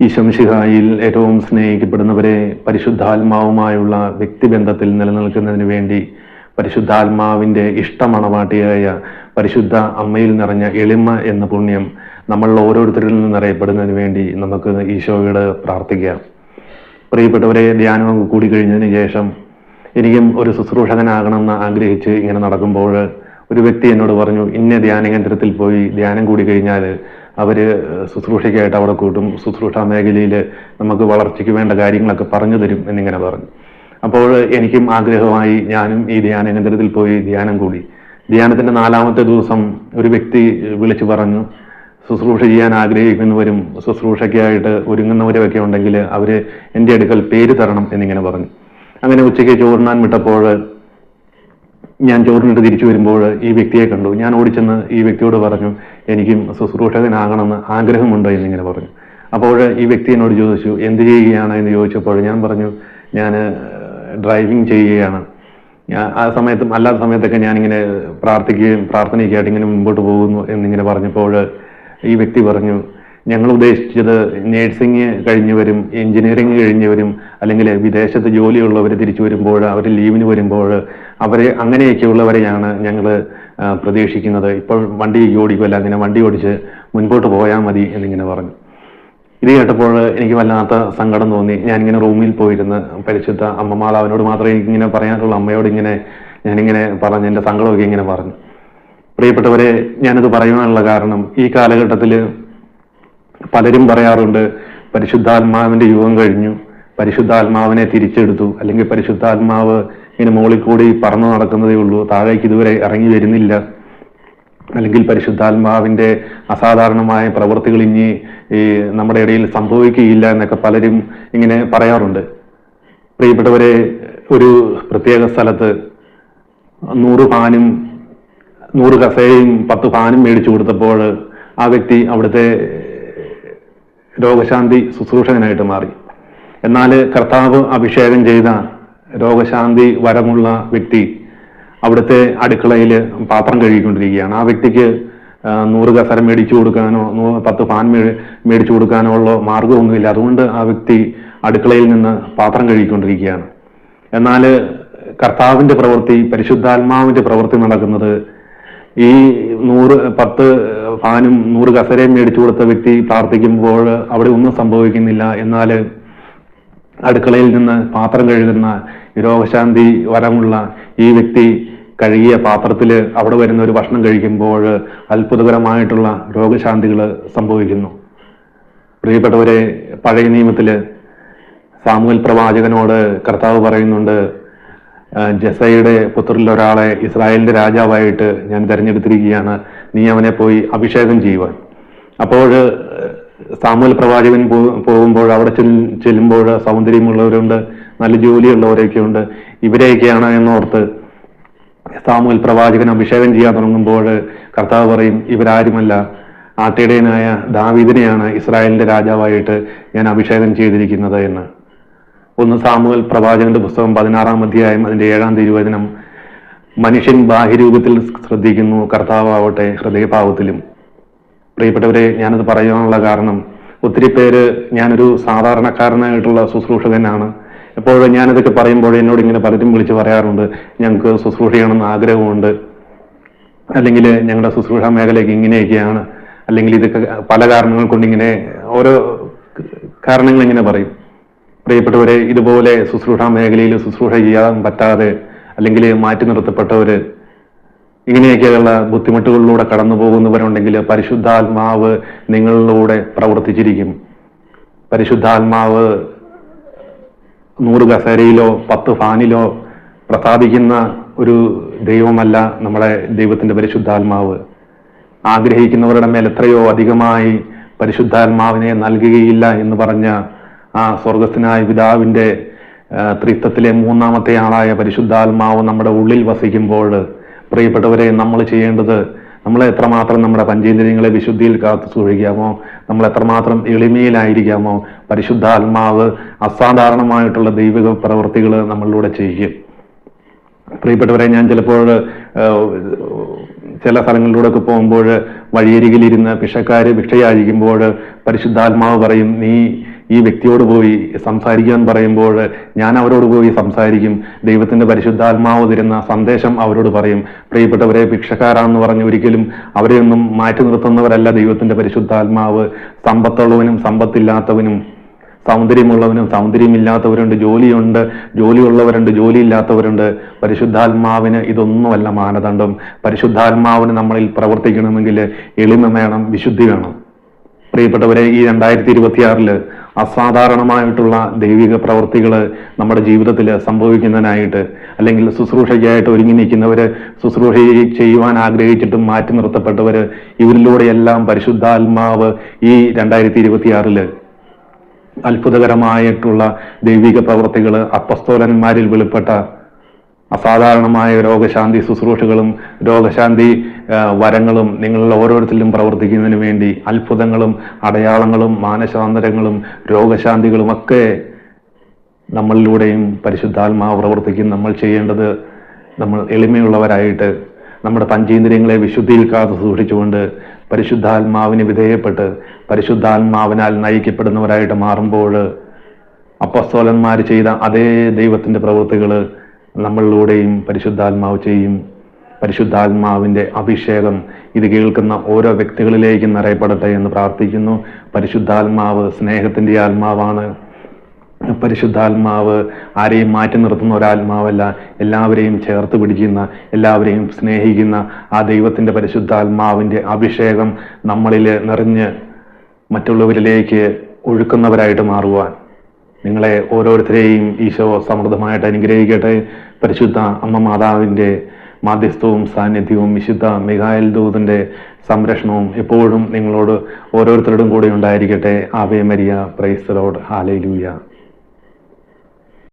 ഈശംഷിഹായിൽ ഏറ്റവും സ്നേഹിക്കപ്പെടുന്നവരെ പരിശുദ്ധാത്മാവുമായുള്ള വ്യക്തിബന്ധത്തിൽ നിലനിൽക്കുന്നതിന് വേണ്ടി പരിശുദ്ധാത്മാവിന്റെ ഇഷ്ടമണവാട്ടിയായ പരിശുദ്ധ അമ്മയിൽ നിറഞ്ഞ എളിമ എന്ന പുണ്യം നമ്മൾ ഓരോരുത്തരിൽ നിന്ന് അറിയപ്പെടുന്നതിന് വേണ്ടി നമുക്ക് ഈശോയോട് പ്രാർത്ഥിക്കാം. പ്രിയപ്പെട്ടവരെ ധ്യാനം കൂടി കഴിഞ്ഞതിന് ശേഷം എനിക്കും ഒരു ശുശ്രൂഷകനാകണമെന്ന് ആഗ്രഹിച്ച് ഇങ്ങനെ നടക്കുമ്പോൾ ഒരു വ്യക്തി എന്നോട് പറഞ്ഞു ഇന്ന ധ്യാന കേന്ദ്രത്തിൽ പോയി ധ്യാനം കൂടി കഴിഞ്ഞാൽ അവർ ശുശ്രൂഷയ്ക്കായിട്ട് അവിടെ കൂട്ടും. ശുശ്രൂഷ മേഖലയിൽ നമുക്ക് വളർച്ചയ്ക്ക് വേണ്ട കാര്യങ്ങളൊക്കെ പറഞ്ഞു തരും എന്നിങ്ങനെ പറഞ്ഞു. അപ്പോൾ എനിക്കും ആഗ്രഹമായി ഞാനും ഈ ധ്യാന കേന്ദ്രത്തിൽ പോയി ധ്യാനം കൂടി. ധ്യാനത്തിന്റെ നാലാമത്തെ ദിവസം ഒരു വ്യക്തി വിളിച്ചു പറഞ്ഞു ശുശ്രൂഷ ചെയ്യാൻ ആഗ്രഹിക്കുന്നവരും ശുശ്രൂഷയ്ക്കായിട്ട് ഒരുങ്ങുന്നവരുമൊക്കെ ഉണ്ടെങ്കിൽ അവർ എന്റെ അടുക്കൽ പേര് തരണം എന്നിങ്ങനെ പറഞ്ഞു. അങ്ങനെ ഉച്ചയ്ക്ക് ചോറിനാൻ വിട്ടപ്പോൾ ഞാൻ ചോറിനിട്ട് തിരിച്ചു വരുമ്പോൾ ഈ വ്യക്തിയെ കണ്ടു. ഞാൻ ഓടിച്ചെന്ന് ഈ വ്യക്തിയോട് പറഞ്ഞു എനിക്കും ശുശ്രൂഷകനാകണമെന്ന് ആഗ്രഹമുണ്ട് എന്നിങ്ങനെ പറഞ്ഞു. അപ്പോൾ ഈ വ്യക്തി എന്നോട് ചോദിച്ചു എന്ത് ചെയ്യുകയാണ്? എന്ന് ചോദിച്ചപ്പോൾ ഞാൻ പറഞ്ഞു ഞാൻ ഡ്രൈവിംഗ് ചെയ്യുകയാണ്. ആ സമയത്തും അല്ലാത്ത സമയത്തൊക്കെ ഞാനിങ്ങനെ പ്രാർത്ഥിക്കുകയും പ്രാർത്ഥനയ്ക്കായിട്ട് ഇങ്ങനെ മുമ്പോട്ട് പോകുന്നു എന്നിങ്ങനെ പറഞ്ഞപ്പോൾ ഈ വ്യക്തി പറഞ്ഞു ഞങ്ങൾ ഉദ്ദേശിച്ചത് നേഴ്സിംഗ് കഴിഞ്ഞവരും എഞ്ചിനീയറിംഗ് കഴിഞ്ഞവരും അല്ലെങ്കിൽ വിദേശത്ത് ജോലിയുള്ളവർ തിരിച്ചു വരുമ്പോൾ അവർ ലീവിന് വരുമ്പോൾ അവരെ അങ്ങനെയൊക്കെയുള്ളവരെയാണ് ഞങ്ങൾ പ്രതീക്ഷിക്കുന്നത്. ഇപ്പോൾ വണ്ടി ഓടിക്കുമല്ല അങ്ങനെ വണ്ടി ഓടിച്ച് മുൻപോട്ട് പോയാൽ മതി എന്നിങ്ങനെ പറഞ്ഞു. ഇത് കേട്ടപ്പോൾ എനിക്ക് വല്ലാത്ത സങ്കടം തോന്നി. ഞാനിങ്ങനെ റൂമിൽ പോയിരുന്ന് പരിശുദ്ധ അമ്മമാതാവിനോട് മാത്രമേ എനിക്കിങ്ങനെ പറയാനുള്ളൂ. അമ്മയോട് ഇങ്ങനെ ഞാനിങ്ങനെ പറഞ്ഞു എന്റെ സങ്കടമൊക്കെ ഇങ്ങനെ പറഞ്ഞു. പ്രിയപ്പെട്ടവരെ ഞാനത് പറയുവാനുള്ള കാരണം ഈ കാലഘട്ടത്തിൽ പലരും പറയാറുണ്ട് പരിശുദ്ധാത്മാവിന്റെ യുഗം കഴിഞ്ഞു. പരിശുദ്ധാത്മാവിനെ തിരിച്ചെടുത്തു. അല്ലെങ്കിൽ പരിശുദ്ധാത്മാവ് ഇങ്ങനെ മുകളിൽ കൂടി പറന്നു നടക്കുന്നതേ ഉള്ളൂ. താഴേക്ക് ഇതുവരെ ഇറങ്ങി വരുന്നില്ല. അല്ലെങ്കിൽ പരിശുദ്ധാത്മാവിന്റെ അസാധാരണമായ പ്രവൃത്തികൾ ഇനി ഈ നമ്മുടെ ഇടയിൽ സംഭവിക്കുകയില്ല എന്നൊക്കെ പലരും ഇങ്ങനെ പറയാറുണ്ട്. പ്രിയപ്പെട്ടവരെ ഒരു പ്രത്യേക സ്ഥലത്ത് നൂറ് പാനും നൂറ് കസേയും പത്ത് പാനും മേടിച്ചു കൊടുത്തപ്പോൾ ആ വ്യക്തി അവിടുത്തെ രോഗശാന്തി ശുശ്രൂഷകനായിട്ട് മാറി. എന്നാൽ കർത്താവ് അഭിഷേകം ചെയ്ത രോഗശാന്തി വരമുള്ള വ്യക്തി അവിടുത്തെ അടുക്കളയിൽ പാത്രം കഴുകിക്കൊണ്ടിരിക്കുകയാണ്. ആ വ്യക്തിക്ക് നൂറ് കസര മേടിച്ചു കൊടുക്കാനോ പത്ത് പാൻ മേടിച്ചു കൊടുക്കാനോ ഉള്ള മാർഗമൊന്നുമില്ല അതുകൊണ്ട് ആ വ്യക്തി അടുക്കളയിൽ നിന്ന് പാത്രം കഴുകിക്കൊണ്ടിരിക്കുകയാണ്. എന്നാൽ കർത്താവിന്റെ പ്രവൃത്തി പരിശുദ്ധാത്മാവിന്റെ പ്രവൃത്തി നടക്കുന്നത് ഈ നൂറ് പത്ത് ഫാനും നൂറ് കസരയും മേടിച്ചു കൊടുത്ത വ്യക്തി പ്രാർത്ഥിക്കുമ്പോൾ അവിടെ ഒന്നും സംഭവിക്കുന്നില്ല. എന്നാൽ അടുക്കളയിൽ നിന്ന് പാത്രം കഴുകുന്ന രോഗശാന്തി വരമുള്ള ഈ വ്യക്തി കഴുകിയ പാത്രത്തിൽ അവിടെ വരുന്ന ഒരു ഭക്ഷണം കഴിക്കുമ്പോൾ അത്ഭുതകരമായിട്ടുള്ള രോഗശാന്തികൾ സംഭവിക്കുന്നു. പ്രിയപ്പെട്ടവരെ പഴയ നിയമത്തിൽ സാമൂഹ്യ പ്രവാചകനോട് കർത്താവ് പറയുന്നുണ്ട് ജസയുടെ പുത്രരിൽ ഒരാളെ ഇസ്രായേലിന്റെ രാജാവായിട്ട് ഞാൻ തിരഞ്ഞെടുത്തിരിക്കുകയാണ്. നീ അവനെ പോയി അഭിഷേകം ചെയ്യുവാൻ. അപ്പോൾ സാമുവൽ പ്രവാചകൻ പോകുമ്പോൾ അവിടെ ചെല്ലുമ്പോൾ സൗന്ദര്യമുള്ളവരുണ്ട് നല്ല ജോലിയുള്ളവരൊക്കെ ഉണ്ട് ഇവരെയൊക്കെയാണ് എന്നോർത്ത് സാമുവൽ പ്രവാചകൻ അഭിഷേകം ചെയ്യാൻ തുടങ്ങുമ്പോൾ കർത്താവ് പറയും ഇവരാരുമല്ല ആട്ടിടയനായ ദാവീദിനെയാണ് ഇസ്രായേലിന്റെ രാജാവായിട്ട് ഞാൻ അഭിഷേകം ചെയ്തിരിക്കുന്നത് എന്ന്. ഒന്ന് സാമുവൽ പ്രവാചകന്റെ പുസ്തകം പതിനാറാം അധ്യായം അതിന്റെ ഏഴാം തിരുവചനം മനുഷ്യൻ ബാഹ്യരൂപത്തിൽ ശ്രദ്ധിക്കുന്നു കർത്താവ് ആവട്ടെ ഹൃദയഭാവത്തിലും. പ്രിയപ്പെട്ടവരെ ഞാനത് പറയാനുള്ള കാരണം ഒത്തിരി പേര് ഞാനൊരു സാധാരണക്കാരനായിട്ടുള്ള ശുശ്രൂഷകനാണ് എപ്പോഴും ഞാനിതൊക്കെ പറയുമ്പോൾ എന്നോട് ഇങ്ങനെ പലരും വിളിച്ച് പറയാറുണ്ട് ഞങ്ങൾക്ക് ശുശ്രൂഷ ചെയ്യണമെന്ന് ആഗ്രഹമുണ്ട്. അല്ലെങ്കിൽ ഞങ്ങളുടെ ശുശ്രൂഷ മേഖലയ്ക്ക് ഇങ്ങനെയൊക്കെയാണ്. അല്ലെങ്കിൽ ഇതൊക്കെ പല കാരണങ്ങൾ കൊണ്ട് ഇങ്ങനെ ഓരോ കാരണങ്ങൾ ഇങ്ങനെ പറയും. പ്രിയപ്പെട്ടവരെ ഇതുപോലെ ശുശ്രൂഷ മേഖലയിൽ ശുശ്രൂഷ ചെയ്യാൻ പറ്റാതെ അല്ലെങ്കിൽ മാറ്റി നിർത്തപ്പെട്ടവര് ഇങ്ങനെയൊക്കെയുള്ള ബുദ്ധിമുട്ടുകളിലൂടെ കടന്നു പോകുന്നവരുണ്ടെങ്കിൽ പരിശുദ്ധാത്മാവ് നിങ്ങളിലൂടെ പ്രവർത്തിച്ചിരിക്കും. പരിശുദ്ധാത്മാവ് നൂറ് കസേരയിലോ പത്ത് ഫാനിലോ പ്രസാദിക്കുന്ന ഒരു ദൈവമല്ല നമ്മുടെ ദൈവത്തിന്റെ പരിശുദ്ധാത്മാവ്. ആഗ്രഹിക്കുന്നവരുടെ മേൽ എത്രയോ അധികമായി പരിശുദ്ധാത്മാവിനെ നൽകുകയില്ല എന്ന് പറഞ്ഞ ആ സ്വർഗസ്ഥനായ പിതാവിന്റെ ത്രിത്വത്തിലെ മൂന്നാമത്തെ ആളായ പരിശുദ്ധാത്മാവ് നമ്മുടെ ഉള്ളിൽ വസിക്കുമ്പോൾ പ്രിയപ്പെട്ടവരെ നമ്മൾ ചെയ്യേണ്ടത് നമ്മൾ എത്രമാത്രം നമ്മുടെ പഞ്ചേന്ദ്രിയങ്ങളെ വിശുദ്ധിയിൽ കാത്തു സൂക്ഷിക്കാമോ? നമ്മൾ എത്രമാത്രം എളിമയിലായിരിക്കാമോ? പരിശുദ്ധാത്മാവ് അസാധാരണമായിട്ടുള്ള ദൈവിക പ്രവൃത്തികൾ നമ്മളിലൂടെ ചെയ്യും. പ്രിയപ്പെട്ടവരെ ഞാൻ ചിലപ്പോൾ ചില സ്ഥലങ്ങളിലൂടെ ഒക്കെ പോകുമ്പോൾ വഴിയരികിലിരുന്ന് പിഷക്കാർ ഭിക്ഷയായിരിക്കുമ്പോൾ പരിശുദ്ധാത്മാവ് പറയും നീ ഈ വ്യക്തിയോട് പോയി സംസാരിക്കാൻ പറയുമ്പോൾ ഞാൻ അവരോട് പോയി സംസാരിക്കും. ദൈവത്തിന്റെ പരിശുദ്ധാത്മാവ് തരുന്ന സന്ദേശം അവരോട് പറയും. പ്രിയപ്പെട്ടവരെ ഭിക്ഷക്കാരാണെന്ന് പറഞ്ഞ് ഒരിക്കലും അവരെയൊന്നും മാറ്റി നിർത്തുന്നവരല്ല ദൈവത്തിന്റെ പരിശുദ്ധാത്മാവ്. സമ്പത്തുള്ളവനും സമ്പത്തില്ലാത്തവനും സൗന്ദര്യമുള്ളവനും സൗന്ദര്യമില്ലാത്തവരുണ്ട് ജോലിയുണ്ട് ജോലിയുള്ളവരുണ്ട് ജോലിയില്ലാത്തവരുണ്ട്. പരിശുദ്ധാത്മാവിന് ഇതൊന്നുമല്ല മാനദണ്ഡം. പരിശുദ്ധാത്മാവിന് നമ്മളിൽ പ്രവർത്തിക്കണമെങ്കിൽ എളിമ വേണം വിശുദ്ധി വേണം. പ്രിയപ്പെട്ടവരെ ഈ രണ്ടായിരത്തി ഇരുപത്തിയാറിൽ അസാധാരണമായിട്ടുള്ള ദൈവിക പ്രവൃത്തികൾ നമ്മുടെ ജീവിതത്തിൽ സംഭവിക്കുന്നതിനായിട്ട് അല്ലെങ്കിൽ ശുശ്രൂഷയ്ക്കായിട്ട് ഒരുങ്ങി നിൽക്കുന്നവർ ശുശ്രൂഷ ചെയ്യുവാൻ ആഗ്രഹിച്ചിട്ടും മാറ്റി നിർത്തപ്പെട്ടവർ ഇവരിലൂടെയെല്ലാം പരിശുദ്ധാത്മാവ് ഈ രണ്ടായിരത്തി ഇരുപത്തിയാറിൽ അത്ഭുതകരമായിട്ടുള്ള ദൈവിക പ്രവൃത്തികൾ അപ്പസ്തോലന്മാരിൽ വെളിപ്പെട്ട അസാധാരണമായ രോഗശാന്തി ശുശ്രൂഷകളും രോഗശാന്തി വരങ്ങളും നിങ്ങളിൽ ഓരോരുത്തരിലും പ്രവർത്തിക്കുന്നതിന് വേണ്ടി അത്ഭുതങ്ങളും അടയാളങ്ങളും മാനസാന്തരങ്ങളും രോഗശാന്തികളും ഒക്കെ നമ്മളിലൂടെയും പരിശുദ്ധാത്മാവ് പ്രവർത്തിക്കും. നമ്മൾ ചെയ്യേണ്ടത് നമ്മൾ എളിമയുള്ളവരായിട്ട് നമ്മുടെ പഞ്ചേന്ദ്രിയങ്ങളെ വിശുദ്ധിയിൽ കാത്തു സൂക്ഷിച്ചുകൊണ്ട് പരിശുദ്ധാത്മാവിന് വിധേയപ്പെട്ട് പരിശുദ്ധാത്മാവിനാൽ നയിക്കപ്പെടുന്നവരായിട്ട് മാറുമ്പോൾ അപ്പസ്തോലന്മാർ ചെയ്ത അതേ ദൈവത്തിന്റെ പ്രവൃത്തികൾ നമ്മളിലൂടെയും പരിശുദ്ധാത്മാവ് ചെയ്യും. പരിശുദ്ധാത്മാവിന്റെ അഭിഷേകം ഇത് കേൾക്കുന്ന ഓരോ വ്യക്തികളിലേക്കും നിറയപ്പെടട്ടെ എന്ന് പ്രാർത്ഥിക്കുന്നു. പരിശുദ്ധാത്മാവ് സ്നേഹത്തിന്റെ ആത്മാവാണ്. പരിശുദ്ധാത്മാവ് ആരെയും മാറ്റി നിർത്തുന്ന ഒരാത്മാവല്ല. എല്ലാവരെയും ചേർത്ത് പിടിക്കുന്ന എല്ലാവരെയും സ്നേഹിക്കുന്ന ആ ദൈവത്തിന്റെ പരിശുദ്ധാത്മാവിന്റെ അഭിഷേകം നമ്മളിൽ നിറഞ്ഞ് മറ്റുള്ളവരിലേക്ക് ഒഴുക്കുന്നവരായിട്ട് മാറുവാൻ. നിങ്ങളെ ഓരോരുത്തരെയും ഈശോ സമൃദ്ധമായിട്ട് അനുഗ്രഹിക്കട്ടെ. പരിശുദ്ധ അമ്മ മാതാവിന്റെ മാധ്യസ്ഥവും സാന്നിധ്യവും വിശുദ്ധ മികായൽ ദൂതന്റെ സംരക്ഷണവും എപ്പോഴും നിങ്ങളോട് ഓരോരുത്തരോടും കൂടെ ഉണ്ടായിരിക്കട്ടെ. Ave Maria praise Lord hallelujah